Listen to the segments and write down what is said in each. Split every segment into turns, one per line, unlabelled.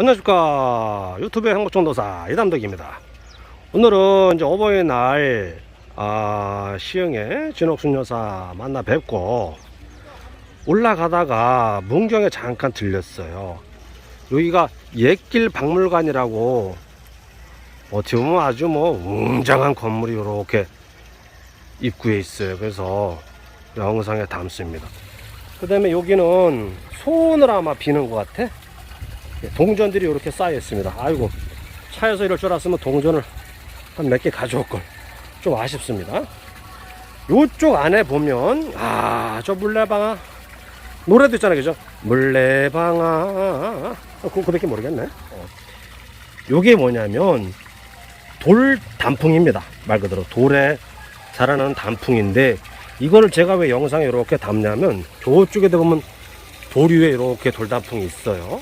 안녕하십니까. 유튜브의 행복정도사 이담덕입니다. 오늘은 이제 어버이날 아, 시흥의 진옥순 여사 만나 뵙고 올라가다가 문경에 잠깐 들렸어요. 여기가 옛길 박물관이라고 어떻게 보면 아주 뭐 웅장한 건물이 이렇게 입구에 있어요. 그래서 영상에 담습니다. 그 다음에 여기는 소원을 아마 비는 것 같아. 예, 동전들이 이렇게 쌓여 있습니다. 아이고 차에서 이럴 줄 알았으면 동전을 한 몇 개 가져올 걸. 좀 아쉽습니다. 요쪽 안에 보면 아 저 물레방아 노래도 있잖아요, 그죠? 물레방아 어, 그 그밖에 모르겠네. 어. 요게 뭐냐면 돌 단풍입니다. 말 그대로 돌에 자라는 단풍인데 이거를 제가 왜 영상에 이렇게 담냐면 저쪽에 보면 돌 위에 이렇게 돌단풍이 있어요.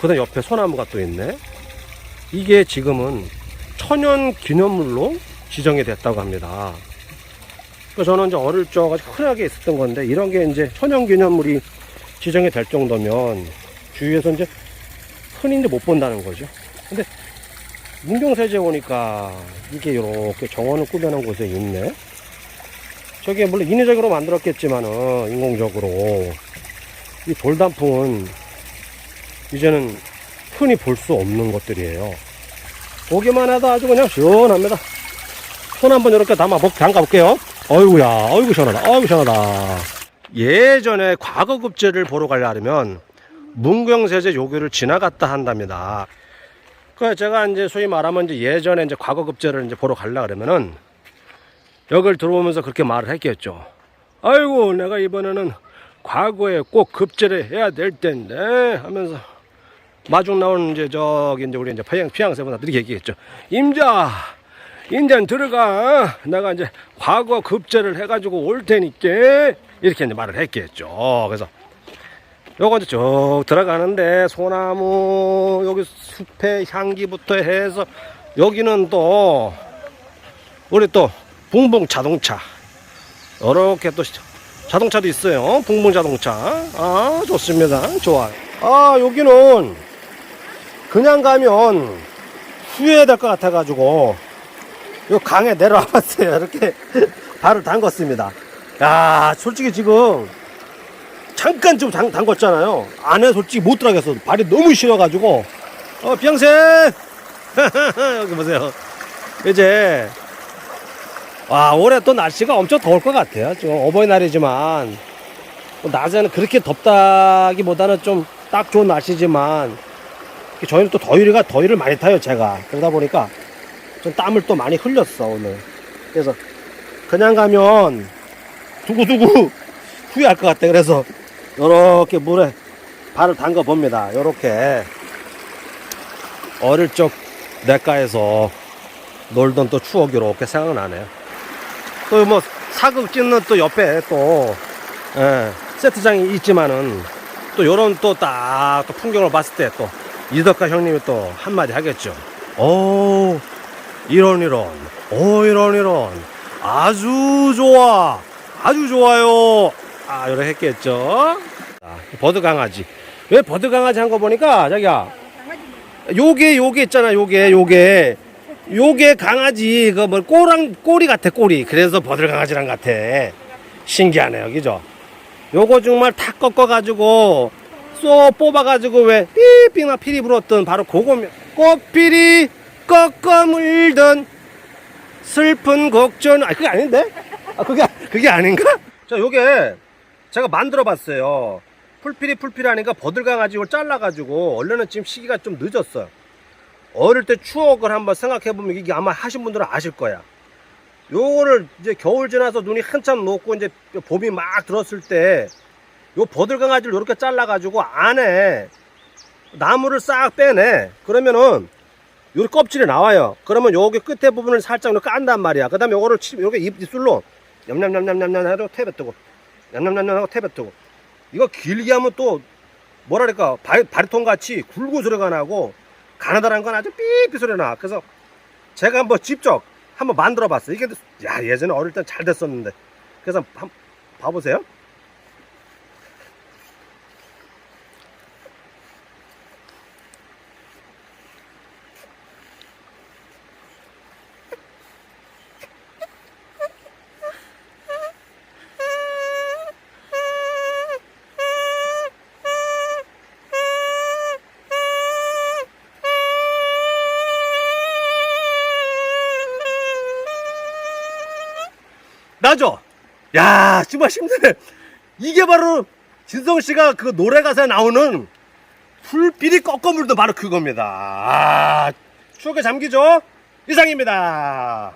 그 다음 옆에 소나무가 또 있네. 이게 지금은 천연 기념물로 지정이 됐다고 합니다. 그래서 저는 이제 어릴 적 아주 흔하게 있었던 건데, 이런 게 이제 천연 기념물이 지정이 될 정도면 주위에서 이제 흔히 이제 못 본다는 거죠. 근데 문경세제 오니까 이게 이렇게 정원을 꾸며놓은 곳에 있네. 저게 물론 인위적으로 만들었겠지만은, 인공적으로. 이 돌단풍은 이제는 흔히 볼 수 없는 것들이에요. 보기만 해도 아주 그냥 시원합니다. 손 한번 이렇게 담아 복 담가 볼게요. 어이구야, 어이구 시원하다, 어이구 시원하다. 예전에 과거급제를 보러 가려면 문경세제 요교를 지나갔다 한답니다. 그 제가 이제 소위 말하면 이제 예전에 이제 과거급제를 이제 보러 가려 그러면은 여길 들어오면서 그렇게 말을 했겠죠. 아이고 내가 이번에는 과거에 꼭 급제를 해야 될 텐데 하면서 마중 나오는 이제 저기 이제 우리 이제 피양 피양세분들이 얘기했죠. 임자 인전 들어가 내가 이제 과거 급제를 해가지고 올 테니까 이렇게 이제 말을 했겠죠. 그래서 요거 이제 쭉 들어가는데 소나무 여기 숲의 향기부터 해서 여기는 또 우리 또 붕붕 자동차 이렇게 또 자동차도 있어요. 붕붕 자동차. 아, 좋습니다. 좋아요. 아, 여기는 그냥 가면 후회될 것 같아가지고 요 강에 내려와 봤어요. 이렇게 발을 담궜습니다. 야, 솔직히 지금 잠깐 좀 담, 담궜잖아요. 안에 솔직히 못 들어가겠어. 발이 너무 시려가지고. 어, 비양새! 여기 보세요. 이제 와 올해 또 날씨가 엄청 더울 것 같아요. 지금 어버이날이지만 뭐 낮에는 그렇게 덥다기보다는 좀 딱 좋은 날씨지만 저희는 또 더위가 더위를 많이 타요 제가 그러다 보니까 좀 땀을 또 많이 흘렸어 오늘. 그래서 그냥 가면 두고두고 후회할 것 같아. 그래서 이렇게 물에 발을 담가 봅니다. 이렇게 어릴 적 냇가에서 놀던 또 추억이 이렇게 생각나네요. 또 뭐 사극 찍는 또 옆에 또 예, 세트장이 있지만은 또 요런 또딱또 풍경을 봤을 때또 이덕화 형님이 또 한마디 하겠죠. 오 이런 이런 오 이런 이런. 아주 좋아 아주 좋아요. 아 이렇게 했겠죠. 아, 버드 강아지. 왜 버드 강아지 한 거 보니까 자기야 요게 요게 있잖아 요게 요게. 요게 강아지 그뭐 꼬랑 꼬리 같아 꼬리. 그래서 버들 강아지랑 같아. 신기하네요 그죠? 요거 정말 탁 꺾어 가지고 쏙 뽑아 가지고 왜 삐삐나 피리 불었던 바로 그거면 꽃피리 꺾어 물던 슬픈 곡전 아 그게 아닌데? 아 그게 그게 아닌가? 자 요게 제가 만들어 봤어요. 풀피리 풀피리 하니까 버들 강아지 이걸 잘라 가지고 원래는 지금 시기가 좀 늦었어요. 어릴 때 추억을 한번 생각해 보면 이게 아마 하신 분들은 아실 거야. 요거를 이제 겨울 지나서 눈이 한참 녹고 이제 봄이 막 들었을 때 요 버들 강아지를 이렇게 잘라 가지고 안에 나무를 싹 빼내. 그러면은 요 껍질이 나와요. 그러면 요게 끝에 부분을 살짝 이렇게 깐단 말이야. 그 다음에 요거를 치입 입술로 냠냠냠냠냠냠 하고 태뱉고 냠냠냠냠 하고 태뱉고 이거 길게 하면 또 뭐랄까 바, 바리톤 같이 굴고 소리가 나고 가느다란 건 아주 삐삐 소리 나. 그래서 제가 한번 직접 한번 만들어 봤어요. 이게 야 예전에 어릴 땐 잘 됐었는데. 그래서 한번 봐보세요. 하죠? 야, 정말 힘드네. 이게 바로 진성 씨가 그 노래 가사에 나오는 풀비리 꺾어물도 바로 그겁니다. 아, 추억에 잠기죠? 이상입니다.